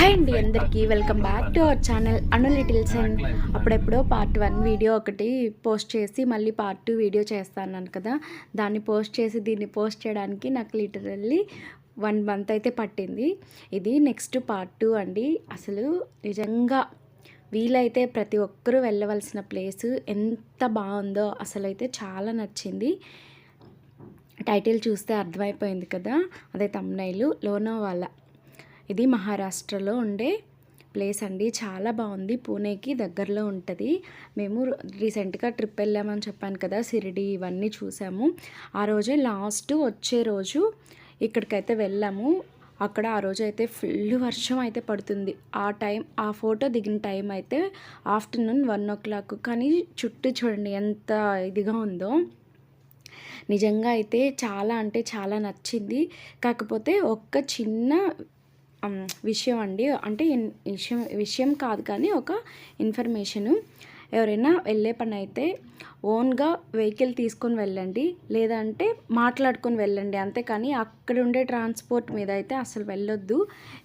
Hi అండి అందరికీ. Welcome back to our channel Anu littles and అప్పుడెప్పుడో పార్ట్ వన్ వీడియో ఒకటి పోస్ట్ చేసి మళ్ళీ పార్ట్ టూ వీడియో చేస్తాను కదా. దాన్ని పోస్ట్ చేసి దీన్ని పోస్ట్ చేయడానికి నాకు లిటరల్లీ వన్ మంత్ అయితే పట్టింది. ఇది నెక్స్ట్ పార్ట్ టూ అండి. అసలు నిజంగా వీలైతే ప్రతి ఒక్కరూ వెళ్ళవలసిన ప్లేస్ ఎంత బాగుందో అసలు అయితే చాలా నచ్చింది. టైటిల్ చూస్తే అర్థమైపోయింది కదా. అదే తమ్నైలు లోనోవాలా ఇది మహారాష్ట్రలో ఉండే ప్లేస్ అండి. చాలా బాగుంది. పూణేకి దగ్గరలో ఉంటుంది. మేము రీసెంట్గా ట్రిప్ వెళ్ళామని చెప్పాను కదా సిరిడి ఇవన్నీ చూసాము. ఆ రోజే లాస్ట్ వచ్చే రోజు ఇక్కడికైతే వెళ్ళాము. అక్కడ ఆ రోజు అయితే ఫుల్ వర్షం అయితే పడుతుంది. ఆ టైం ఆ ఫోటో దిగిన టైం అయితే ఆఫ్టర్నూన్ వన్ ఓ క్లాక్. కానీ చుట్టూ చూడండి ఎంత ఇదిగా ఉందో. నిజంగా అయితే చాలా అంటే చాలా నచ్చింది. కాకపోతే ఒక్క చిన్న విషయం అండి. అంటే విషయం విషయం కాదు కానీ ఒక ఇన్ఫర్మేషను. ఎవరైనా వెళ్ళే పని అయితే ఓన్గా వెహికల్ తీసుకొని వెళ్ళండి. లేదంటే మాట్లాడుకొని వెళ్ళండి. అంతేకాని అక్కడ ఉండే ట్రాన్స్పోర్ట్ మీద అయితే అసలు వెళ్ళొద్దు.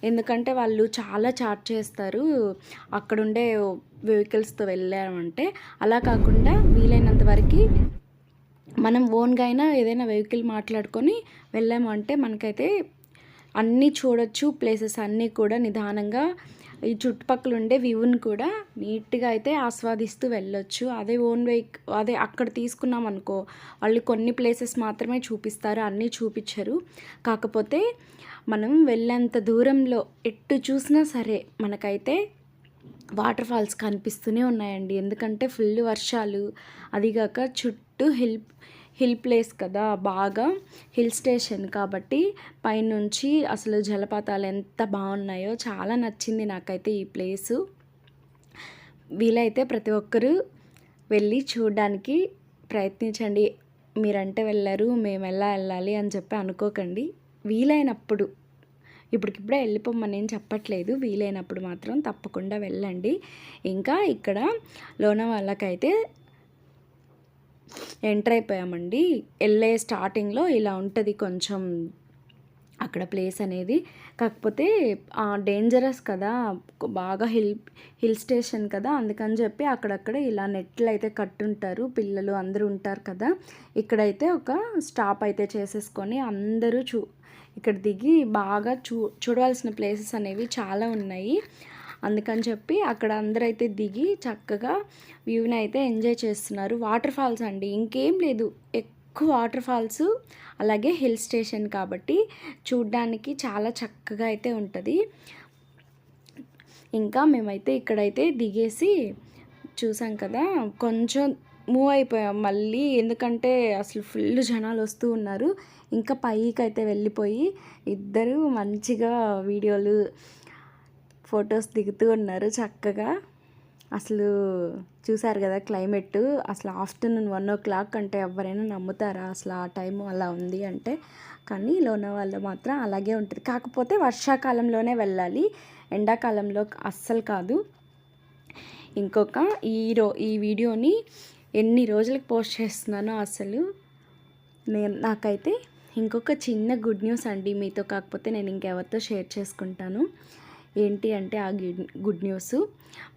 ఎందుకంటే వాళ్ళు చాలా చార్జ్ చేస్తారు. అక్కడుండే వెహికల్స్తో వెళ్ళామంటే అలా కాకుండా వీలైనంత వరకు మనం ఓన్గా అయినా ఏదైనా వెహికల్ మాట్లాడుకొని వెళ్ళాము అంటే మనకైతే అన్నీ చూడొచ్చు ప్లేసెస్ అన్నీ కూడా నిదానంగా. ఈ చుట్టుపక్కల ఉండే వ్యూని కూడా నీట్గా అయితే ఆస్వాదిస్తూ వెళ్ళొచ్చు. అదే ఓన్ వెహిక్ అదే అక్కడ తీసుకున్నాం అనుకో వాళ్ళు కొన్ని ప్లేసెస్ మాత్రమే చూపిస్తారు అన్నీ చూపించరు. కాకపోతే మనం వెళ్ళేంత దూరంలో ఎటు చూసినా సరే మనకైతే వాటర్ ఫాల్స్ కనిపిస్తూనే ఉన్నాయండి. ఎందుకంటే ఫుల్ వర్షాలు అదిగాక చుట్టూ హిల్ హిల్ ప్లేస్ కదా బాగా హిల్ స్టేషన్ కాబట్టి పైనుంచి అసలు జలపాతాలు ఎంత బాగున్నాయో చాలా నచ్చింది నాకైతే ఈ ప్లేసు. వీలైతే ప్రతి ఒక్కరూ వెళ్ళి చూడడానికి ప్రయత్నించండి. మీరంటే వెళ్ళారు మేము ఎలా వెళ్ళాలి అని చెప్పి అనుకోకండి. వీలైనప్పుడు ఇప్పటికిప్పుడే వెళ్ళిపోమని నేను చెప్పట్లేదు. వీలైనప్పుడు మాత్రం తప్పకుండా వెళ్ళండి. ఇంకా ఇక్కడ లోనవాళ్ళకైతే ఎంటర్ అయిపోయామండి. వెళ్ళే స్టార్టింగ్లో ఇలా ఉంటుంది కొంచెం అక్కడ ప్లేస్ అనేది. కాకపోతే డేంజరస్ కదా బాగా హిల్ హిల్ స్టేషన్ కదా అందుకని చెప్పి అక్కడక్కడ ఇలా నెట్లు అయితే కట్టుంటారు. పిల్లలు అందరూ ఉంటారు కదా. ఇక్కడైతే ఒక స్టాప్ అయితే చేసేసుకొని అందరూ చూ ఇక్కడ దిగి బాగా చూ చూడవలసిన ప్లేసెస్ అనేవి చాలా ఉన్నాయి. అందుకని చెప్పి అక్కడ అందరైతే దిగి చక్కగా వ్యూని అయితే ఎంజాయ్ చేస్తున్నారు. వాటర్ ఫాల్స్ అండి. ఇంకేం లేదు. ఎక్కువ వాటర్ ఫాల్స్ అలాగే హిల్ స్టేషన్ కాబట్టి చూడ్డానికి చాలా చక్కగా అయితే ఉంటుంది. ఇంకా మేమైతే ఇక్కడైతే దిగేసి చూసాం కదా కొంచెం మూవ్ అయిపోయాం మళ్ళీ. ఎందుకంటే అసలు ఫుల్ జనాలు వస్తూ ఉన్నారు. ఇంకా పైకి అయితే వెళ్ళిపోయి ఇద్దరు మంచిగా వీడియోలు ఫొటోస్ దిగుతూ ఉన్నారు చక్కగా. అసలు చూసారు కదా క్లైమేట్. అసలు ఆఫ్టర్నూన్ వన్ ఓ క్లాక్ అంటే ఎవరైనా నమ్ముతారా? అసలు ఆ టైం అలా ఉంది అంటే. కానీ లోనవాళ్ళు మాత్రం అలాగే ఉంటుంది. కాకపోతే వర్షాకాలంలోనే వెళ్ళాలి. ఎండాకాలంలో అస్సలు కాదు. ఇంకొక ఈ రో ఈ వీడియోని ఎన్ని రోజులకు పోస్ట్ చేస్తున్నానో అసలు నేను నాకైతే ఇంకొక చిన్న గుడ్ న్యూస్ అండి మీతో. కాకపోతే నేను ఇంకెవరితో షేర్ చేసుకుంటాను. ఏంటి అంటే ఆ గుడ్ గుడ్ న్యూస్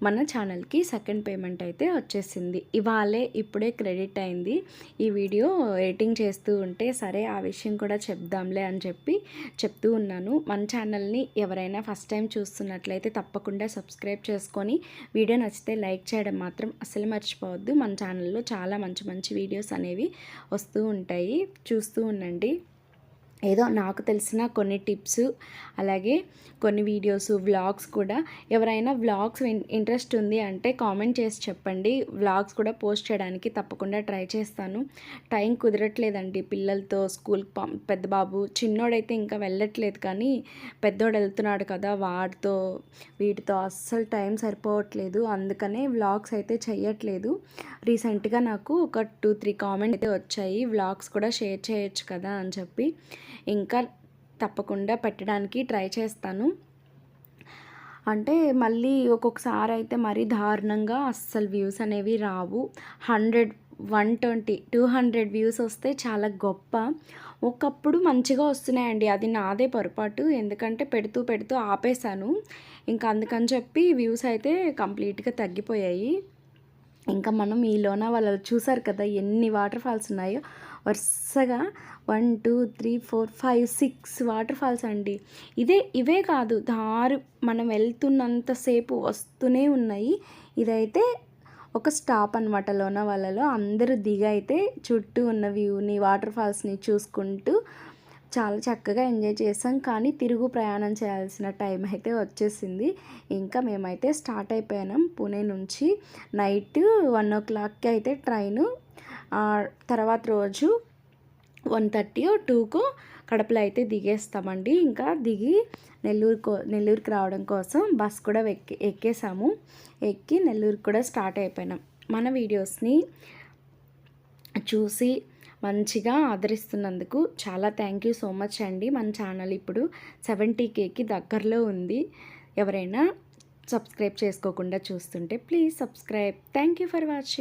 మన ఛానల్కి సెకండ్ పేమెంట్ అయితే వచ్చేసింది. ఇవాళే ఇప్పుడే క్రెడిట్ అయింది. ఈ వీడియో ఎడిటింగ్ చేస్తూ ఉంటే సరే ఆ విషయం కూడా చెప్దాంలే అని చెప్పి చెప్తూ ఉన్నాను. మన ఛానల్ని ఎవరైనా ఫస్ట్ టైం చూస్తున్నట్లయితే తప్పకుండా సబ్స్క్రైబ్ చేసుకొని వీడియో నచ్చితే లైక్ చేయడం మాత్రం అసలు మర్చిపోవద్దు. మన ఛానల్లో చాలా మంచి మంచి వీడియోస్ అనేవి వస్తూ ఉంటాయి. చూస్తూ ఉండండి. ఏదో నాకు తెలిసిన కొన్ని టిప్స్ అలాగే కొన్ని వీడియోస్ వ్లాగ్స్ కూడా. ఎవరైనా వ్లాగ్స్ ఇంట్రెస్ట్ ఉంది అంటే కామెంట్ చేసి చెప్పండి. వ్లాగ్స్ కూడా పోస్ట్ చేయడానికి తప్పకుండా ట్రై చేస్తాను. టైం కుదరట్లేదండి పిల్లలతో స్కూల్ పెద్ద బాబు చిన్నోడైతే ఇంకా వెళ్ళట్లేదు కానీ పెద్దోడు వెళ్తున్నాడు కదా వాడితో వీటితో అస్సలు టైం సరిపోవట్లేదు. అందుకనే వ్లాగ్స్ అయితే చేయట్లేదు రీసెంట్గా నాకు ఒక టూ త్రీ కామెంట్ అయితే వచ్చాయి. వ్లాగ్స్ కూడా షేర్ చేయొచ్చు కదా అని చెప్పి. ఇంకా తప్పకుండా పెట్టడానికి ట్రై చేస్తాను. అంటే మళ్ళీ ఒక్కొక్కసారి అయితే మరీ దారుణంగా అస్సలు వ్యూస్ అనేవి రావు. Hundred one twenty two hundred views వస్తే చాలా గొప్ప. ఒకప్పుడు మంచిగా వస్తున్నాయండి. అది నాదే పొరపాటు. ఎందుకంటే పెడుతూ పెడుతూ ఆపేశాను. ఇంకా అందుకని చెప్పి వ్యూస్ అయితే కంప్లీట్గా తగ్గిపోయాయి. ఇంకా మనం ఈలోన వాళ్ళు చూసారు కదా ఎన్ని వాటర్ ఫాల్స్ ఉన్నాయో. వరుసగా one two three four five six waterfalls అండి. ఇదే ఇవే కాదు దారు మనం వెళ్తున్నంతసేపు వస్తూనే ఉన్నాయి. ఇదైతే ఒక స్టాప్ అనమాట లోనావాలలో అందరూ దిగైతే అయితే చుట్టూ ఉన్న వ్యూని వాటర్ ఫాల్స్ని చూసుకుంటూ చాలా చక్కగా ఎంజాయ్ చేసాం కానీ తిరుగు ప్రయాణం చేయాల్సిన టైం అయితే వచ్చేసింది. ఇంకా మేమైతే స్టార్ట్ అయిపోయాం పూణే నుంచి నైట్ వన్ ఓ క్లాక్కి అయితే ట్రైను తర్వాత రోజు వన్ థర్టీ టూకు కడపలో అయితే దిగేస్తామండి. ఇంకా దిగి నెల్లూరు కో నెల్లూరుకి రావడం కోసం బస్ కూడా ఎక్కి ఎక్కేసాము. ఎక్కి నెల్లూరుకి కూడా స్టార్ట్ అయిపోయినాం. మన వీడియోస్ని చూసి మంచిగా ఆదరిస్తున్నందుకు చాలా థ్యాంక్ యూ సో మచ్ అండి. మన ఛానల్ ఇప్పుడు సెవెంటీ కేకి దగ్గరలో ఉంది. ఎవరైనా సబ్స్క్రైబ్ చేసుకోకుండా చూస్తుంటే please subscribe thank you for watching